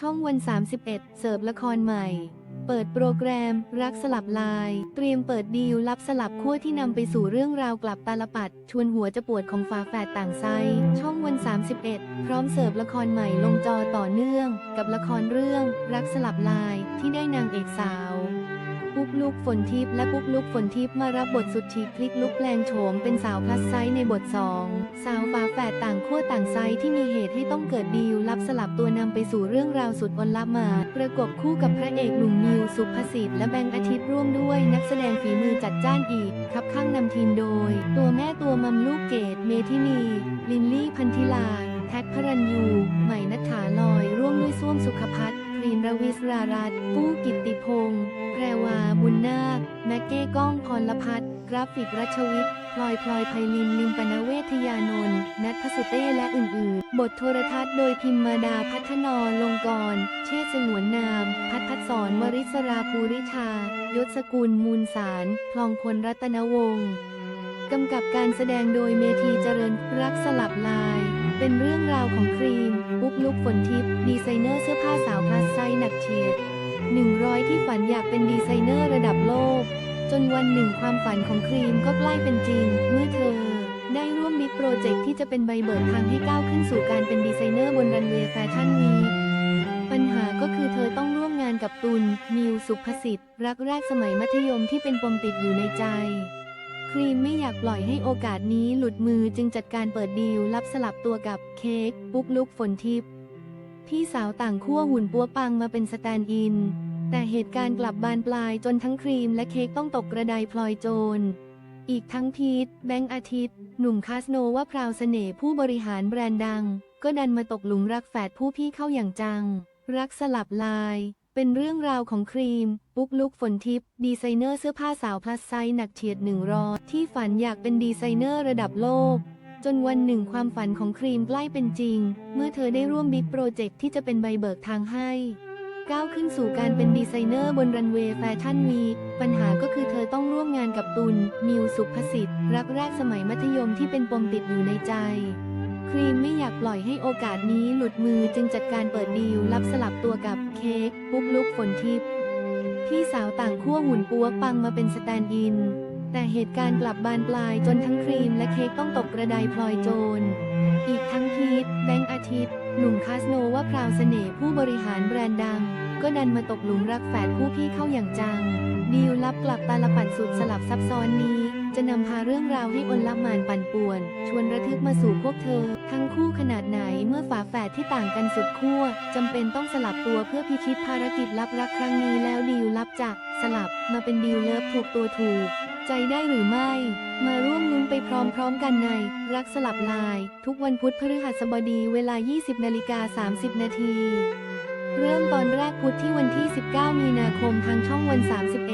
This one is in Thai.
ช่องวัน 31 เสิร์ฟละครใหม่ เปิดโปรแกรม รักสลับลาย เตรียมเปิดดีลลับสลับขั้วที่นำไปสู่เรื่องราวกลับตาลปัด ชวนหัวจะปวดของฝาแฝดต่างไซช่องวัน 31 พร้อมเสิร์ฟละครใหม่ลงจอต่อเนื่อง กับละครเรื่อง รักสลับลายที่ได้นางเอกสาว ลุกฝนทิพย์และปุ๊กลุกฝนทิพย์มารับบทสุดฉีกพลิกลุกแปลงโฉมเป็นสาวพลัสไซส์ในบทสองสาวฝาแฝดต่างขั้วต่างไซส์ที่มีเหตุให้ต้องเกิดดีลลับสลับตัวนำไปสู่เรื่องราวสุดอนลับมา ประกบคู่กับพระเอกหนุ่มนิวสุภสิทธิ์และแบงค์อาทิตย์ร่วมด้วยนักแสดงฝีมือจัดจ้านอีกครับข้างนำทีมโดย ตัวแม่ตัวมัมลูกเกดเมทินี ลินลี่พันธิลาแท็กพรัญยูใหม่นัทธาลอย ร่วมด้วยส้วมสุขพัฒน์ รวิศรารัตน์ปู้กิตติพงศ์แพรวา บุญนาค แมกเก้ก้องพรลพัฒกราฟิกรัชวิทย์พลอยพลอยไพลินลิมปนเวทยานนท์นัทพสุเต้และอื่นๆ บทโทรทัศน์โดยพิมมาดาพัฒนรลงกร เชษสงวนนามพัฒพัฒสอนวริศราภูริชา ยศสกุลมูลสารพลองพลรัตนวงศ์กำกับการแสดงโดยเมธีเจริญรักสลับลาย เป็นเรื่องราวของครีม ปุ๊กลุกฝนทิพย์ดีไซเนอร์เสื้อผ้า หนักเฉียด 100 ที่ฝันอยากเป็นดีไซเนอร์ระดับโลก จนวันหนึ่งความฝันของครีมก็ใกล้เป็นจริง เมื่อเธอ ได้ร่วมบิ๊กโปรเจกต์ที่จะเป็นใบเบิกทางให้ก้าวขึ้นสู่การเป็นดีไซเนอร์บนรันเวย์แฟชั่นวีปัญหาก็คือเธอต้องร่วมงานกับตุลมิวสุภสิทธิ์รักแรกสมัยมัธยมที่เป็นปมติดอยู่ในใจครีมไม่อยากปล่อยให้โอกาสนี้หลุดมือจึงจัดการเปิดดีลรับสลับตัวกับเค้กปุ๊กลุกฝนทิพย์ พี่สาวต่างขั้วหุ่นปัวปังมาเป็นสแตนด์อิน แต่เหตุการณ์กลับบานปลายจนทั้งครีมและเค้กต้องตกกระไดพลอยโจร อีกทั้งพีทแบงค์อาทิตย์ หนุ่มคาสโนว่าพราวเสน่ห์ผู้บริหารแบรนด์ดัง ก็ดันมาตกหลุมรักแฝดผู้พี่เข้าอย่างจัง รักสลับลาย เป็นเรื่องราวของครีม ปุ๊กลุกฝนทิพย์ดีไซเนอร์เสื้อผ้าสาวพลัสไซส์หนักเฉียดหนึ่งรอที่ฝันอยากเป็นดีไซเนอร์ระดับโลก จนวันหนึ่งความฝันของครีมใกล้เป็นจริง เมื่อเธอได้ร่วมบิ๊กโปรเจกต์ที่จะเป็นใบเบิกทางให้ ก้าวขึ้นสู่การเป็นดีไซเนอร์บนรันเวย์แฟชั่นวีคปัญหาก็คือเธอต้องร่วมงานกับตุล มิวสุภสิทธิ์ รักแรกสมัยมัธยมที่เป็นปมติดอยู่ในใจ ครีมไม่อยากปล่อยให้โอกาสนี้หลุดมือจึงจัดการเปิดดีลรับสลับตัวกับเค้กปุ๊กลุกฝนทิพย์พี่สาวต่างขั้วหุ่นปัวปังมาเป็นสแตนด์อิน แต่เหตุการณ์กลับบานปลายจนทั้งครีมและเค้กต้องตกกระไดพลอยโจร อีกทั้งพีทแบงค์อาทิตย์ หนุ่มคาสโนว่าพราวเสน่ห์ผู้บริหารแบรนด์ดัง ก็ดันมาตกหลุมรักแฝดผู้พี่เข้าอย่างจัง ดีลลับกลับตาลปัดสุดสลับซับซ้อนนี้ จะนำพาเรื่องราวให้อนลับมานปั่นป่วน ชวนระทึกมาสู่พวกเธอ ทั้งคู่ขนาดไหนเมื่อฝาแฝดที่ต่างกันสุดขั้วจำเป็นต้องสลับตัวเพื่อพิชิตภารกิจลับรักครั้งนี้แล้วดีลลับจากสลับมาเป็นดีลเลิฟถูกตัวถูก ใจได้หรือไม่ มาร่วมลุ้นไปพร้อมๆกันใน รักสลับลาย ทุกวันพุธพฤหัสบดีเวลา 20นาฬิกา30 นาที เริ่มตอนแรกพุธที่วันที่ 19 มีนาคมทางช่องวัน 31